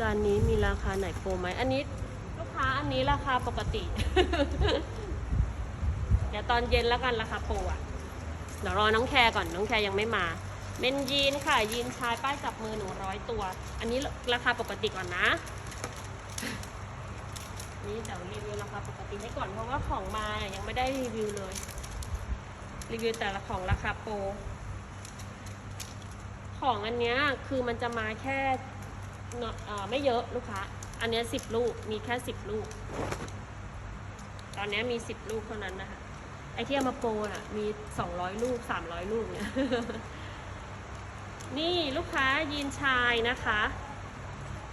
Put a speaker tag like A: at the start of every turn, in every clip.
A: การนี้มีราคาไหนโปรไหมอันนี้ลูกค้าอันนี้ราคาปกติ เดี๋ยวตอนเย็นแล้วกันราคาโปรอะเดี๋ยวรอน้องแคร์ก่อนน้องแคร์ยังไม่มาเมนยีนค่ะ ยีนชายป้ายจับมือหนึ่งร้อยตัว อันนี้ราคาปกติก่อนนะ นี่เดี๋ยวรีวิวราคาปกติให้ก่อนเพราะว่าของมายังไม่ได้รีวิวเลย รีวิวแต่ละของราคาโปรของอันเนี้ยคือมันจะมาแค่ ไม่เยอะลูกค้า อันเนี้สิบลูก มีแค่สิบลูก ตอนเนี้ยมีสิบลูกเท่านั้นนะคะ ไอที่เอามาโปรอะ มีสองร้อยลูกสามร้อยลูกเนี่ย นี่ลูกค้ายีนชายนะคะ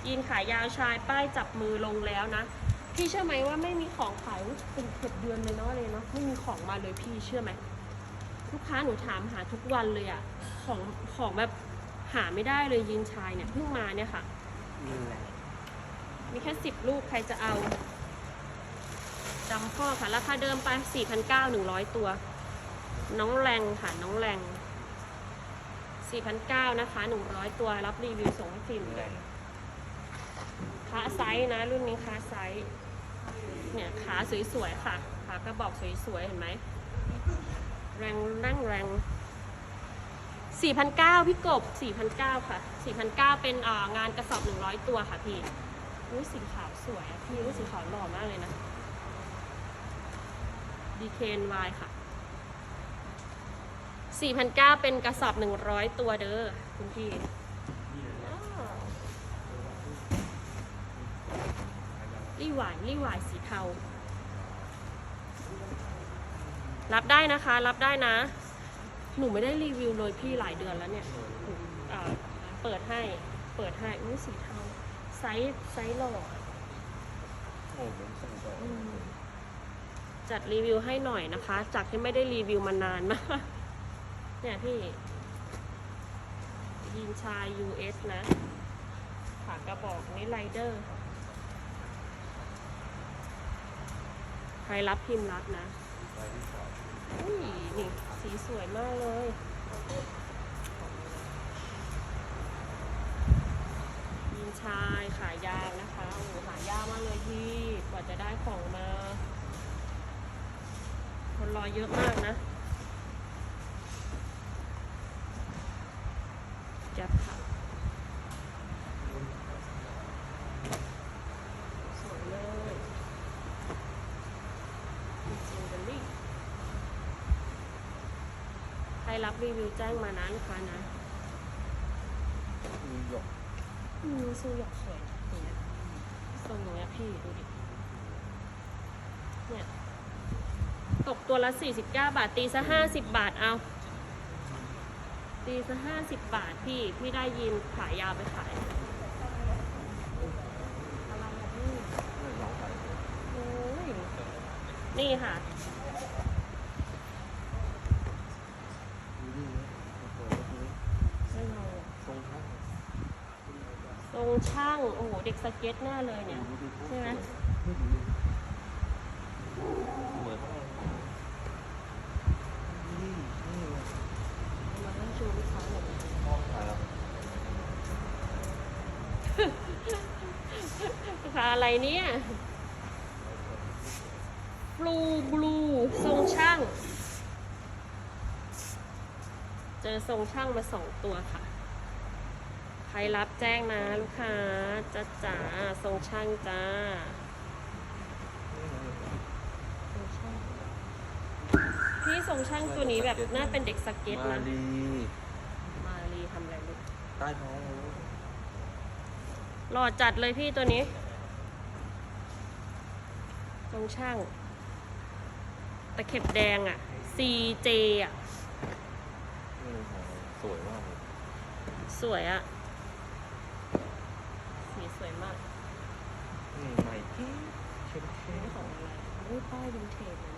A: ยีนขายาวชายป้ายจับมือลงแล้วนะ พี่เชื่อไหมว่าไม่มีของขายเป็นเกือบเดือนเลยเนาะเลยเนาะ ไม่มีของมาเลยพี่เชื่อไหมลูกค้าหนูถามหาทุกวันเลยอะของของแบบหาไม่ได้เลยยีนชายเนี่ยเพิ่งมาเนี่ยค่ะ
B: นี่แหละ
A: มีแค่สิบลูกใครจะเอาจำข้อค่ะ ราคาเดิมไปสี่พันเก้าหนึ่งร้อยตัว น้องแรงค่ะ น้องแรงสี่พันเก้านะคะหนึ่งร้อยตัว รับรีวิวส่งให้ฟิล์ม
B: นี่
A: เล
B: แหละ
A: ยขาไซส์นะ รุ่นนี้ขาไซส์เนี่ยขาสวยๆค่ะ ขากระบอกสวยๆ เห็นไหม แรงนั่งแรงสี่พันเก้าพี่กบสี่พันเก้าค่ะ สี่พันเก้าเป็นอ่างานกระสอบหนึ่งร้อยตัวค่ะพี่อุ้ยสีขาวสวยอะพี่อุ้ยสีขาวหล่อมากเลยนะ DKNY ค่ะ 4,900 เป็นกระสอบ 100 ตัวเด้อคุณพี่อ้าวรีหวายรีหวายสีเทา รับได้นะคะ รับได้นะ หนูไม่ได้รีวิวเลยพี่หลายเดือนแล้วเนี่ย เอ่อเปิดให้ เปิดให้อุ้ยสีเทาไซส์ไซส์หล่อ
B: โอ้ผมสั่งไป
A: อืมจัดรีวิวให้หน่อยนะคะ จากที่ไม่ได้รีวิวมานานมากเนี่ยพี่ยีนชาย US นะขากระบอกนี้ไรเดอร์ค่ะใครรับพิมพ์รับนะอุ้ยนี่สีสวยมากเลย ยีน ชายขายาวนะคะโอ้หายากมากเลยพี่กว่าจะได้ของมา คนรอเยอะมากนะจับค่ะสวยเลยจิงเบอรี่ใครรับรีวิวแจ้งมานะลูกค้านะ
B: มีหยก
A: อืมซื้อหยกสวยอย่างเงี้ยทรงอย่างเงี้ยพี่ดูดิ เนี่ย ตกตัวละ 49 บาท ตีซะ 50 บาทเอา ตีซะ 50 บาทพี่ พี่ได้ยินขายยาวไปขาย อะไรอะพี่โอ้ยนี่ค่ะ
B: ดูนี่นะโอ้โหดูนี่
A: ไม่เอาอะ
B: ทรงท่า
A: ทร งช่าง โอ้โห เด็กสเก็ตแน่เลยเนี่ย ใช่ไหม
B: ดูดูเหมือนนี่นี่
A: มาให้ชูลูกค้าหน่อย
B: ลู
A: กค้าอะไรเนี่ยฟลูบลูทรงช่าง เจอทรงช่างมาสองตัวค่ะ รรับแจ้งนะลูกค้าจ้าจ๋าทรงช่างจ้าทรงช่างพี่ทรงช่างตัวนี้แบบน่าเป็นเด็กสเก็ต
B: มา
A: นะ
B: ดี
A: มารีทำอะไรลูก
B: ใต้ท้องรู้
A: หล่อจัดเลยพี่ตัวนี้ ทรงช่าง ตะเข็บแดงอะ CJ อะ
B: นี่โหสวยมากเลย
A: สวยอะสีสวย มาก
B: นี่ใหม่ที่เช็ดเช็ค
A: ของอะไรนี่ป้ายวินเทจนะ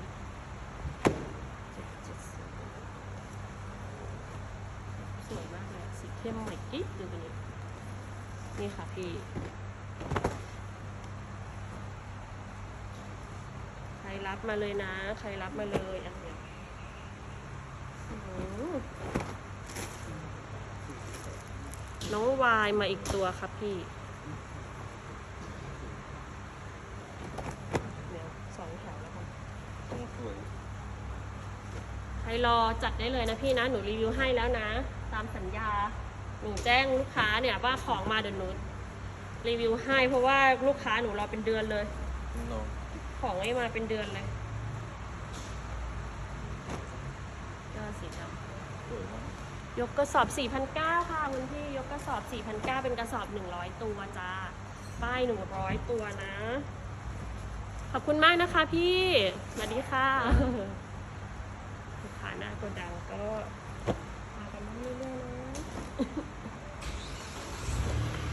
A: เจ็ดเจ็ดสิบสวยมากเลยสีเข้มใหม่กิ๊กดูตัวนี้นี่ค่ะพี่ใครรับมาเลยนะ ใครรับมาเลยอันเนี้ยน้องวายมาอีกตัวครับพี่ รรอจัดได้เลยนะพี่นะ หนูรีวิวให้แล้วนะ ตามสัญญา หนูแจ้งลูกค้าเนี่ยว่าของมาเดี๋ยวหนูรีวิวให้เพราะว่าลูกค้าหนูรอเป็นเดือนเลย
B: โน
A: ของไม่มาเป็นเดือนเลยก็สีดำ
B: สวยมาก
A: ยกกระสอบ 4,900 ค่ะคุณพี่ ยกกระสอบ 4,900 เป็นกระสอบ 100 ตัวจ้า ป้าย 100 ตัวนะ ขอบคุณมากนะคะพี่สวัสดีค่ะลูกค้า หน้าโกดังก็มากันเรื่อยๆนะ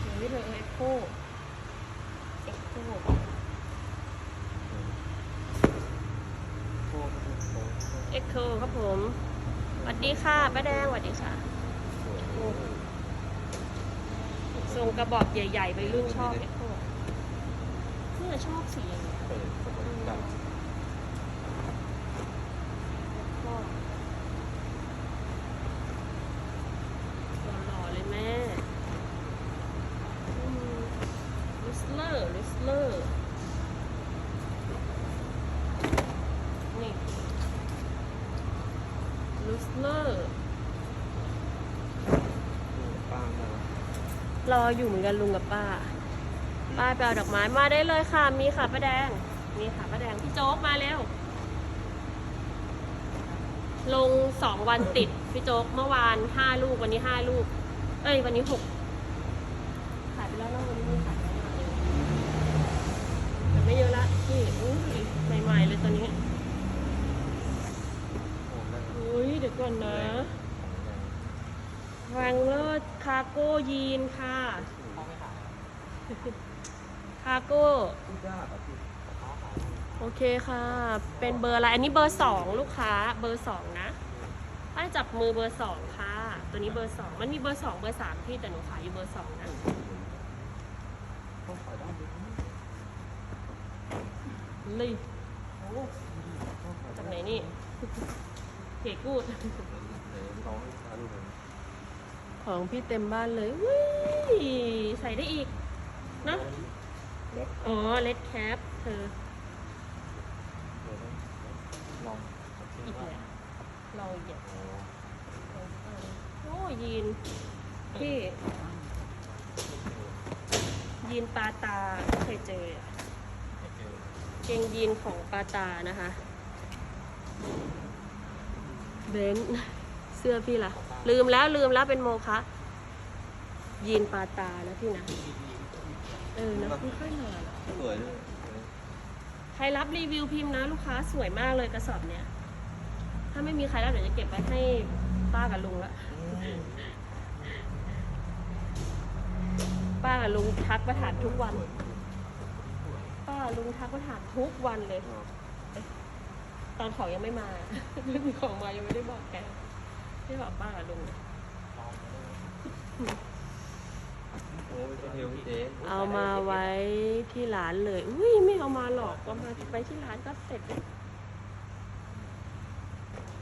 A: เดี๋ยวนี้เธอเอ็กโคเอ็กโคเอ็กโคครับผมสวัสดีค่ะป้าแดงสวัสดีค่ะ
B: สวย
A: โอ้ทรงกระบอกใหญ่ๆไปรุ่นชอบเอ็กโคเนี่ยชอบสีอย่างเงี้ย
B: เปิดสวยดำ
A: ชอบหล่อๆเลยแม่ลิสเลอร์ลิสเลอร์นี่ ลิสเลอร์
B: ป้างนะ
A: รออยู่เหมือนกันลุงกับป้า ป้าไปเอาดอกไม้มาได้เลยค่ะ มีค่ะป้าแดง มีค่ะป้าแดง พี่โจ๊กมาเร็ว ลงสองวันติด พี่โจ๊กเมื่อวานห้าลูกวันนี้ห้าลูก เอ้ย วันนี้หกขายไปแล้วเนอะวันนี้มีขายไปแล้วเลยแต่ไม่เยอะละนี่อุ้ยใหม่ๆเลยตัวนี้
B: โอุ้
A: ยเดี๋ยวก่อนนะ แรงเลอร์คาโก้ยีนค่ะ
B: เขาไม่ขาย
A: คาโก้โอเคค่ะ เป็นเบอร์อะไร อันนี้เบอร์สองลูกค้า เบอร์สองนะป้ายจับมือเบอร์สองค่ะ ตัวนี้เบอร์สองมันมีเบอร์สองเบอร์สามที่แต่หนูขายอยู่เบอร์สองนะ
B: เขาขายได้ด้วย
A: เลยจากไหนนี่ เก๋กูด
B: ไหนน้องขายรูปเลย
A: ของพี่เต็มบ้านเลยวิใส่ได้อีกเนอะอ๋อเลดแคปเธอ
B: เดี๋ยวลอง
A: อีกแล้วลองอีกอย่าง
B: โอ้
A: โอ้ยีนพี่ยีนปาตาไม่เคยเจออะเกงยีนของปาตานะคะ เบนซ์เสื้อพี่ล่ะ ลืมแล้วลืมแล้วเป็นโมคะยีนปาตานะพี่นะ เออนะไม่ค่อยนานอะ
B: สวยด้วย
A: ใครรับรีวิวพิมพ์นะลูกค้าสวยมากเลยกระสอบเนี้ย ถ้าไม่มีใครรับเดี๋ยวจะเก็บไว้ให้ป้ากับลุงละ ป้ากับลุงทักมาถามทุกวัน ป้ากับลุงทักมาถามทุกวันเลย ตอนของยังไม่มาเรื่องมีของมายังไม่ได้บอกแกไม่บอกป้ากับลุง
B: โอ้ยเทลพี่เจ๊
A: เอามาไว้ที่ร้านเลย อุ้ยไม่เอามาหรอกก็มาไปที่ร้านก็เสร็จแล้ว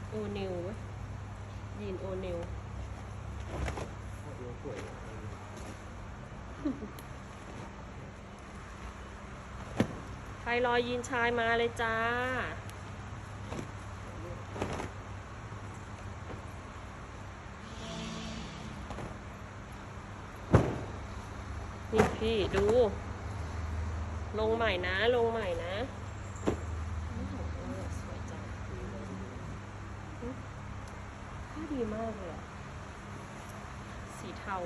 A: โอนิวเว้ยยีนโอนิว
B: สวย
A: ใครรอยีนชายมาเลยจ้า นี่ พี่ดู ลงใหม่นะ ลงใหม่นะสวยจังผ้าดีมากเลยอะสีเทา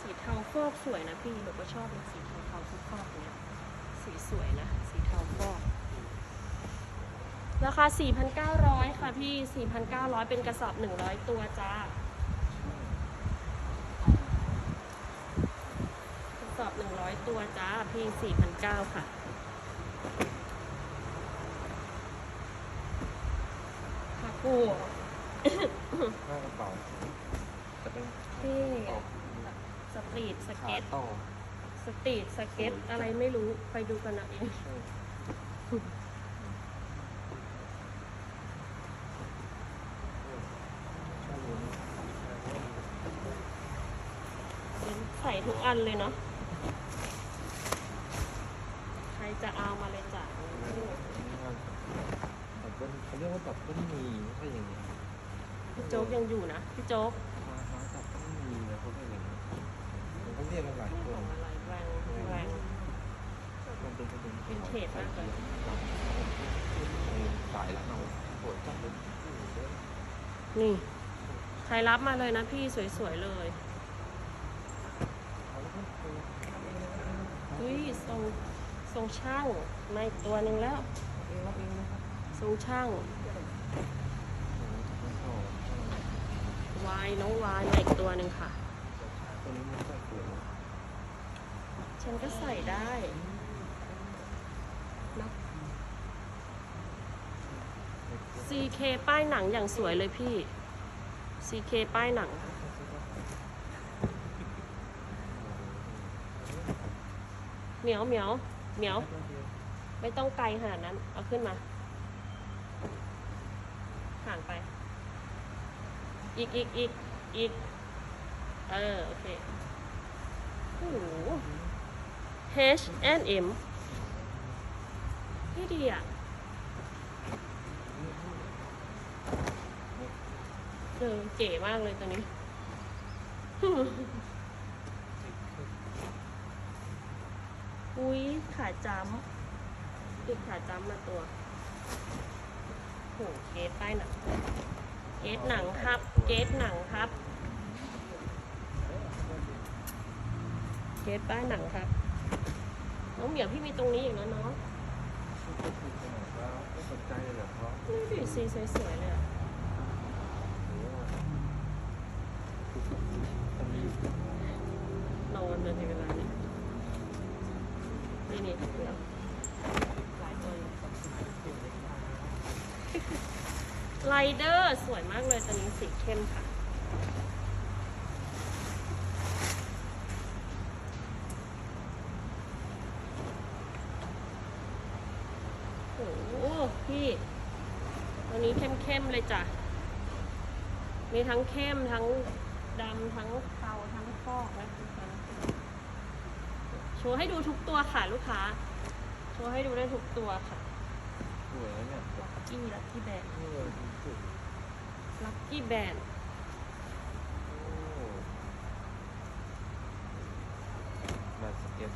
A: สีเทาฟอกสวยนะพี่หนูก็ชอบเป็นสีเทาเทาๆฟอกๆเนี้ยสีสวยนะ ราคา 4,900 ค่ะพี่ 4,900 เป็นกระสอบ 100 ตัวจ้ากระสอบ 100 ตัวจ้าพี่ 4,900 ค่ะค่ะกู
B: หน้ากระเป๋าจะเป็น
A: พี่
B: กระเป๋า
A: สตรีทส
B: ขา
A: เก็ต
B: ต่อ
A: สตรีทสเก็ตอะไรไม่รู้ไปดูกันเอาเอง
B: ใช่ชอบลุ้น
A: ใส่ทุก อันเลยเนาะจะเอามาเลยจ้ะ
B: ดับเบิ้ลเขาเรียกว่าดับเบิ้ลมีไม่ใช่อย่างนี้
A: พี่โจ๊กยังอยู่นะพี่โจ๊ก
B: มามาดับเบิ้ลมีนะเขาเรียกอย่างนี้เขาเรียกกันหลาย
A: นี่
B: ค
A: ขอนงอะไรแรงแรง
B: มันเป็นเป็น
A: วินเทจมากเลย
B: สายแล้วเราปวดจังเลย
A: นี่ ใครรับมาเลยนะพี่สวยๆเลย เฮ้ยทรงทรงช่างมาอีกตัวหนึ่งแล้ว
B: รับเองนะครับ
A: ทรงช่างวายน้องวายมาอีกตัวหนึ่งค่ะ
B: ตัวนี้มันจะสวย
A: ฉันก็ใส่ได้นะ CK ป้ายหนังอย่างสวยเลยพี่ CK ป้ายหนังค่ะ เหมียวเหมียวเหมียว ไม่ต้องไกลขนาดนั้น เอาขึ้นมา ห่างไป อีกอีกอีกอีก เออ โอเค โอ้โห H and M นี่ดีอะ เออเก๋มากเลยตัวนี้ อุ้ยขาจ้ำติดขาจ้ำมาตัวโหเกตป้ายหนังเกตหนังครับ เกตหนังครับ เกตป้ายหนังครับ น้องเหมียวพี่มีตรงนี้อีกแล้วเนาะ
B: ไม่สนใจเลยเหรอเพราะ
A: นี่ดิสีสวยๆเลยอะ
B: อันนี้
A: นอนเลยในเวลา นี้นี่นี่ไลเดอร์สวยมากเลยตัวนี้สีเข้มค่ะ โอ้พี่ตัวนี้เข้มๆเลยจ้ะ มีทั้งเข้มทั้งดำทั้งเทาทั้งฟอกนะค้าโชว์ให้ดูทุกตัวค่ะลูกค้า โชว์ให้ดูได้ทุกตัวค่ะ
B: สวยนะเนี่ย
A: ลักกี้ลักกี้แบน
B: เออสุด
A: ลักกี้แบน
B: โอ้แบบสเก็ต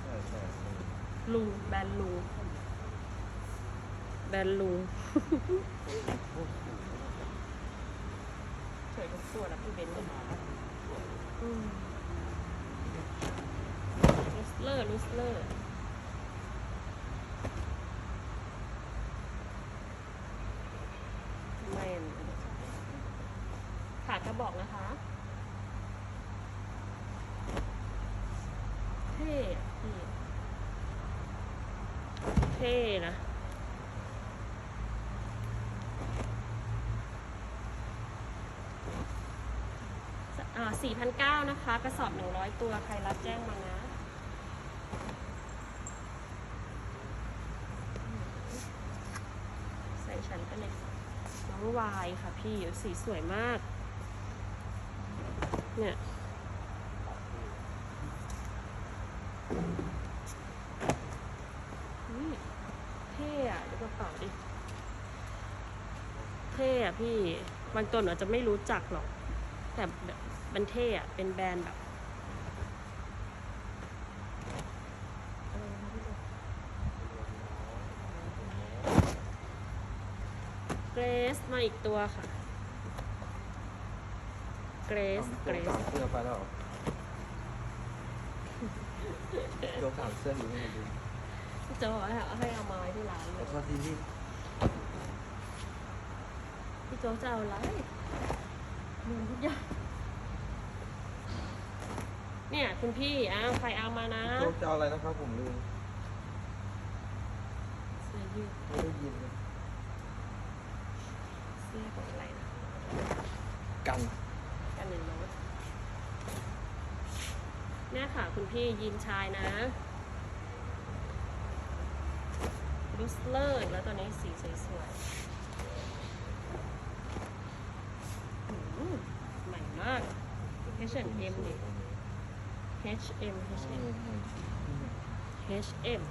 B: ใช่ใช่ใช่
A: ลุงแบนลุงแบนลุง
B: โอ้โห
A: สวยทุกตัวนะพี่เบนซ์อืมลู สเลอร์ลูสเลอร์แมนขาดกระบอกนะคะเท่เท่นะอ่า4,900 นะคะ กระสอบ 100 ตัว ใครรับแจ้งมานะ ใส่ชั้นกันเลยน้ องวายค่ะพี่สีสวยมาก เนี่ยเท่อะดูกระเป๋าดิเท่อะพี่บางตัวหนูอาจจะไม่รู้จักหรอก แต่แบบมันเท่อะเป็นแบรนด์แบบอะไรนะคะพี่โบเกร สมาอีกตัวค่ะเกรสเกรส
B: สามเสื้อไปแล้วเหรอโยกสามเสื้ออยู่ไม่ดู
A: พี่โจบอกว่าให้เอามาไว้ที่ร้านเล
B: แล้
A: ยว
B: ก็ที่นี่
A: พี่โจจะเอาอะไรลืมทุกอย่างเนี่ยคุณพี่อ้าวใครเอามานะ
B: โยกจะเอาอะไรนะครับผมลืม
A: เสื้อยืด
B: ไม่ได้ยินเลย
A: เสื้อของอะไรนะ
B: กัน
A: กันเลยโน้ต เนี่ยค่ะคุณพี่ยีนชายนะลูสเลอร์แล้วตัวนี้สีสวยๆหืมใหม่มาก H&M นี่ H&M H&M H&M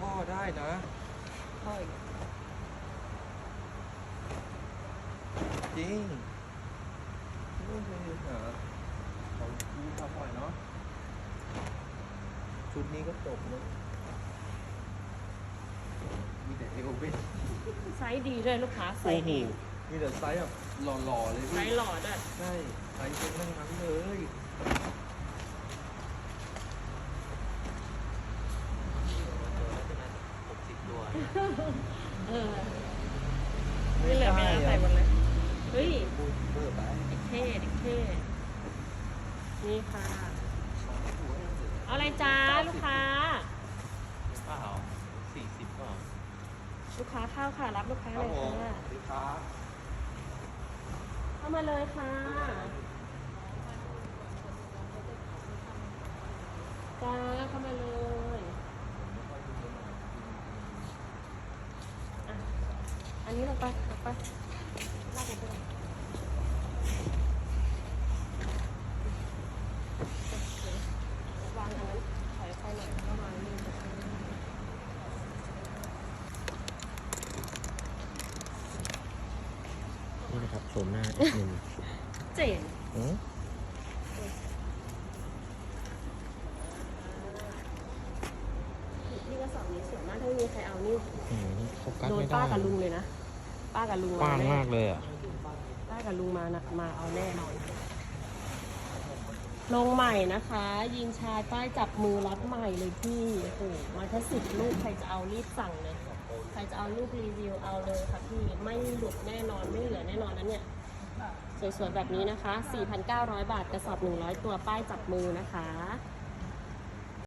B: พ่อได้นะ
A: พ่ออีก
B: จริงไม่ เคยหาของดูทำบ่อยเนาะ ชุดนี้ก็จบแล้วมีแต่เอวเว้ย
A: ไซส์ดีด้วยลูกค้าไซ
B: โอ้
A: ส์
B: โห
A: ดี
B: มีแต่ไซส์แบบหล่อๆเลย
A: ไซ
B: พี่
A: ส์หล่อด้วย
B: ใช่ไซส์เป็นทั้งนั้นเลย
A: เออไม่เหลือไม่ได้ใส่หมดเลย เฮ้ย
B: พูดเบอร์ไป
A: เด็กเท่เด็กเท่นี่ค่ะ เอาอะไรจ้าลูกค้า
B: เปล่าสี่สิบเปล่า
A: ลูกค้าเข้าค่ะรับลูกค้า
B: ครั
A: เล
B: บ
A: ย
B: ผม
A: ค่ะ
B: สวัสดีครับ
A: เข้ามาเลยค่ะจ้าเข้ามาเลยอะอันนี้ลงไปลงไปลากลงไปก่อนวางอันนั้นถอยไปหน่อยประมาณนี้
C: นี่นะครับโฉมหน้าแอดมิน
A: เจ๋ง
C: อืม
A: นี่กระสอบนี้สวยมากถ้าไม่มีใครเอานี่
C: อืมโฟกัส
A: โดน
C: ไม่ได้
A: ป้ากับลุงเลยนะ ป้ากับลุง
C: กว้าง
A: แน่
C: มากเลยอะ
A: ป้ากับลุงมานะมาเอาแน่นอน ลงใหม่นะคะ ยิงชายป้ายจับมือรัดใหม่เลยพี่ โอ้โหมาแค่สิบลูกใครจะเอารีบสั่งเลย ใครจะเอาลูกรีวิวเอาเลยค่ะพี่ ไม่หลุดแน่นอนไม่เหลือแน่นอนนะเนี่ย สวยๆแบบนี้นะคะ 4,900 บาทกระสอบ 100 ตัวป้ายจับมือนะคะ